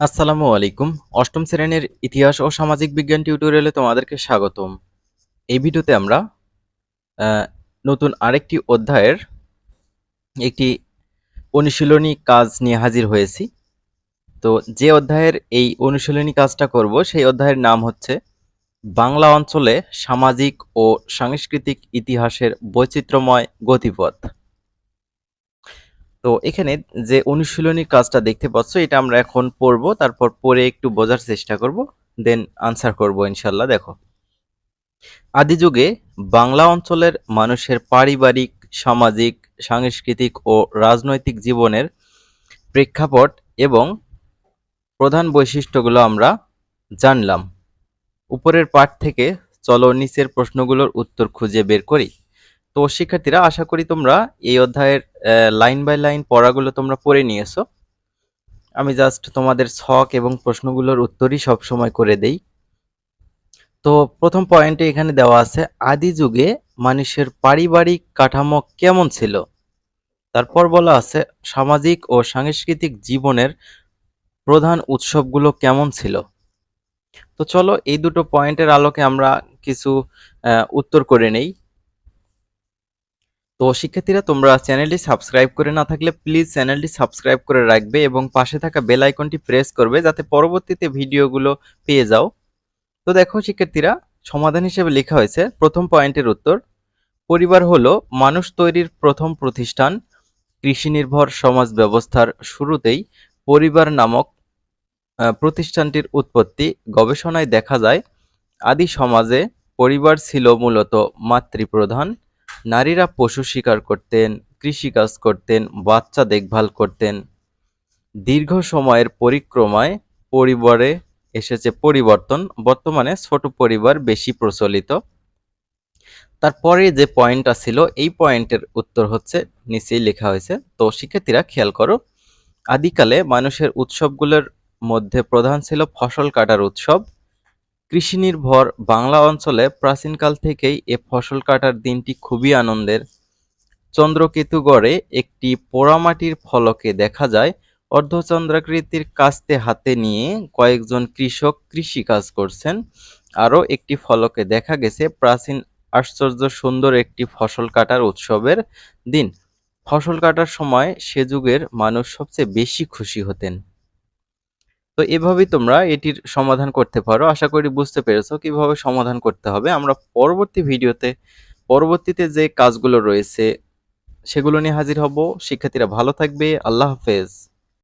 আসসালামু আলাইকুম। অষ্টম শ্রেণির ইতিহাস ও সামাজিক বিজ্ঞান টিউটোরিয়ালে তোমাদেরকে স্বাগতম। এই ভিডিওতে আমরা নতুন আরেকটি অধ্যায়ের একটি অনুশীলনী কাজ নিয়ে হাজির হয়েছি। তো যে অধ্যায়ের এই অনুশীলনী কাজটা করব, সেই অধ্যায়ের নাম হচ্ছে, বাংলা অঞ্চলে সামাজিক ও সাংস্কৃতিক ইতিহাসের বৈচিত্র্যময় গতিপথ। তো এখানে যে অনুশীলনী কাজটা দেখতে পাচ্ছ, এটা আমরা এখন পড়ব, তারপর পড়ে একটু বোঝার চেষ্টা করব দেন আনসার করব ইনশাল্লাহ দেখো। আদি যুগে বাংলা অঞ্চলের মানুষের পারিবারিক, সামাজিক, সাংস্কৃতিক ও রাজনৈতিক জীবনের প্রেক্ষাপট এবং প্রধান বৈশিষ্ট্যগুলো আমরা জানলাম। উপরের পাঠ থেকে চলো নিচের প্রশ্নগুলোর উত্তর খুঁজে বের করি। তো শিক্ষার্থীরা, আশা করি তোমরা এই অধ্যায়ের লাইন বাই লাইন পড়াগুলো তোমরা পড়ে নিয়েছো। আমি জাস্ট তোমাদের ছক এবং প্রশ্নগুলোর উত্তরই সব সময় করে দেই। তো প্রথম পয়েন্টে এখানে দেওয়া আছে, আদি যুগে মানুষের পারিবারিক কাঠামো কেমন ছিল? তারপর বলা আছে, সামাজিক ও সাংস্কৃতিক জীবনের প্রধান উৎসবগুলো কেমন ছিল? তো চলো এই দুটো পয়েন্টের আলোকে আমরা কিছু উত্তর করে নেই। তো শিক্ষার্থীরা, তোমরা চ্যানেলটি সাবস্ক্রাইব করে না থাকলে প্লিজ চ্যানেলটি সাবস্ক্রাইব করে রাখবে এবং পাশে থাকা বেল আইকনটি প্রেস করবে যাতে পরবর্তীতে ভিডিওগুলো পেয়ে যাও। তো দেখো শিক্ষার্থীরা, সমাধান হিসেবে লেখা হয়েছে, প্রথম পয়েন্টের উত্তর, পরিবার হলো মানুষ তৈরির প্রথম প্রতিষ্ঠান কৃষি নির্ভর সমাজ ব্যবস্থার শুরুতেই পরিবার নামক প্রতিষ্ঠানটির উৎপত্তি গবেষণায় দেখা যায়, আদি সমাজে পরিবার ছিল মূলত মাতৃপ্রধান নারীরা পশু শিকার করতেন, কৃষিকাজ করতেন, বাচ্চা দেখভাল করতেন। দীর্ঘ সময়ের পরিক্রমায় পরিবারে এসেছে পরিবর্তন, বর্তমানে ছোট পরিবার বেশি প্রচলিত। তারপরে যে পয়েন্টটা ছিল, এই পয়েন্টের উত্তর হচ্ছে, নিচেই লেখা হয়েছে, তো শিক্ষার্থীরা খেয়াল করো, আদিকালে মানুষের উৎসবগুলোর মধ্যে প্রধান ছিল ফসল কাটার উৎসব কৃষি নির্ভর বাংলা অঞ্চলে প্রাচীনকাল থেকেই এ ফসল কাটার দিনটি খুবই আনন্দের। চন্দ্রকেতুগড়ে একটি পোড়ামাটির ফলকে দেখা যায়। অর্ধচন্দ্রাকৃতির কাস্তে হাতে নিয়ে কয়েকজন কৃষক কৃষি কাজ করছেন। আরও একটি ফলকে দেখা গেছে প্রাচীন আশ্চর্য সুন্দর একটি ফসল কাটার উৎসবের দিন। ফসল কাটার সময় সে যুগের মানুষ সবচেয়ে বেশি খুশি হতেন। তো এভাবেই তোমরা এটির সমাধান করতে পারো। আশা করি বুঝতে পেরেছ কীভাবে সমাধান করতে হবে। আমরা পরবর্তী ভিডিওতে, পরবর্তীতে যে কাজগুলো রয়েছে, সেগুলো নিয়ে হাজির হব। শিক্ষার্থীরা ভালো থাকবে। আল্লাহ হাফেজ।